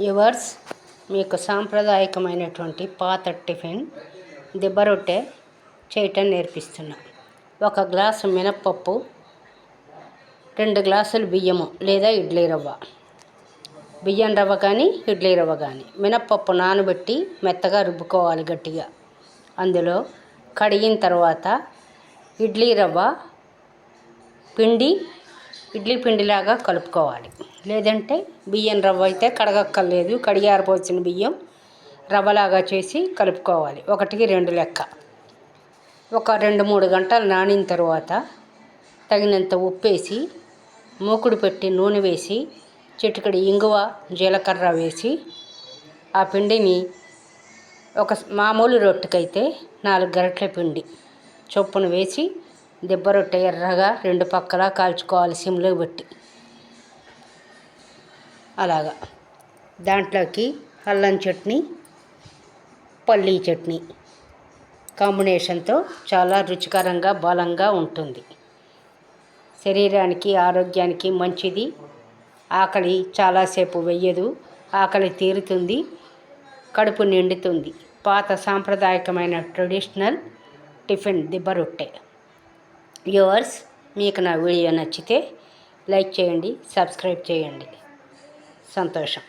Yours మీకు సాంప్రదాయకమైనటువంటి పాత tiffin దిబ్బరొట్టె చేయటం నేర్పిస్తున్నా. ఒక గ్లాసు మినప్పప్పు రెండు గ్లాసులు బియ్యము లేదా ఇడ్లీ రవ్వ. బియ్యం రవ్వ కానీ ఇడ్లీ రవ్వ కానీ. మినప్పప్పు నానబెట్టి మెత్తగా రుబ్బుకోవాలి గట్టిగా. అందులో కడిగిన తర్వాత ఇడ్లీ రవ్వ పిండి ఇడ్లీ పిండిలాగా కలుపుకోవాలి. లేదంటే బియ్యం రవ్వ అయితే కడగక్కర్లేదు. కడిగి ఆరిపోసిన బియ్యం రవ్వలాగా చేసి కలుపుకోవాలి. ఒకటికి రెండు లెక్క. ఒక రెండు మూడు గంటలు నానిన తర్వాత తగినంత ఉప్పేసి మూకుడు పెట్టి నూనె వేసి చిటికడి ఇంగువ జీలకర్ర వేసి ఆ పిండిని ఒక మామూలు రొట్టెకైతే నాలుగు గరిటెల పిండి చొప్పున వేసి దిబ్బ రొట్టె ఎర్రగా రెండు పక్కలా కాల్చుకోవాలి సిమ్లో పెట్టి. అలాగా. దాంట్లోకి అల్లం చట్నీ పల్లీ చట్నీ. కాంబినేషన్తో చాలా రుచికరంగా బలంగా ఉంటుంది. శరీరానికి ఆరోగ్యానికి మంచిది. ఆకలి చాలాసేపు వెయ్యదు. ఆకలి తీరుతుంది. కడుపు నిండుతుంది. పాత సాంప్రదాయకమైన ట్రెడిషనల్ టిఫిన్ దిబ్బ రొట్టె. వ్యూవర్స్ మీకు నా వీడియో నచ్చితే లైక్ చేయండి సబ్స్క్రైబ్ చేయండి. సంతోషం.